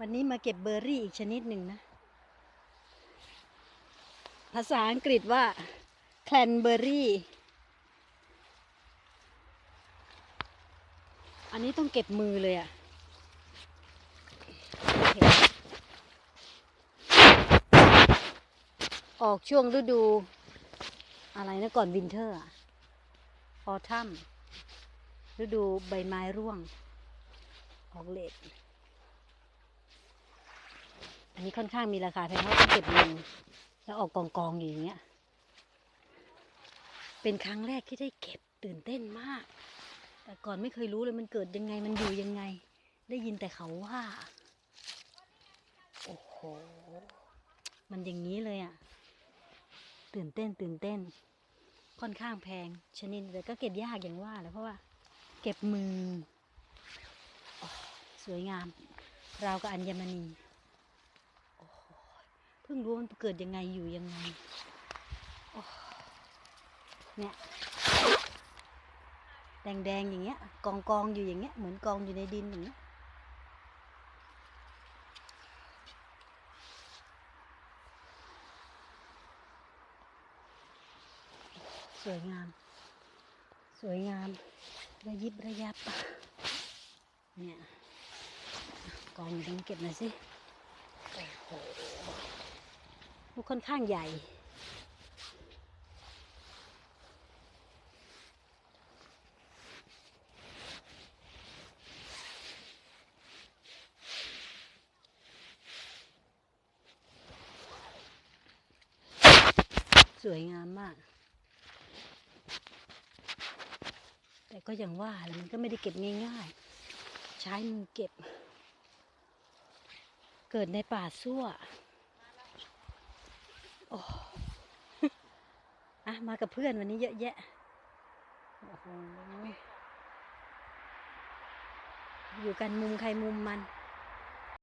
วันนี้มาเก็บเบอร์รี่อีกชนิดหนึ่งนะ ภาษาอังกฤษว่าแคลนเบอร์รี่ อันนี้ต้องเก็บมือเลยอะ่ะออกช่วงฤดู อะไรนะก่อนวินเทอร์ออทัมฤดูใบไม้ร่วง ออกเลด นี้ค่อนข้างมีราคาแพงเพราะเก็บเงินแล้วออกกองกองๆอยู่อย่างเงี้ย เป็นครั้งแรกที่ได้เก็บตื่นเต้นมาก แต่ก่อนไม่เคยรู้เลยมันเกิดยังไงมันอยู่ยังไง ได้ยินแต่เขาว่า โอ้โห มันอย่างนี้เลยอะ่ะ ตื่นเต้นตื่นเต้น ค่อนข้างแพง ชนิดแต่ก็เก็บยากอย่างว่าแหละเพราะว่า เก็บมืออสวยงาม ราวกับอัญมณี พิ่งรู้มันเกิดยังไงอยู่ยังไงเนี่ยแดงๆอย่างเงี้ย กองกองอยู่อย่างเงี้ยเหมือนกองอยู่ในดินอย่างเงี้ยสวยงาม สวยงามระยิบระยับเนี่ยกองอยู่ตรงเก็บหน่อยสิโอ้โห ลูกค่อนข้างใหญ่ สวยงามมาก แต่ก็อย่างว่าแหละมันก็ไม่ได้เก็บง่ายๆ ใช้มือเก็บ เกิดในป่าซั่ว อ้อะมากับเพื่อนวันนี้เยอะแยะ โอ้โห อยู่กันมุมใครมุมมัน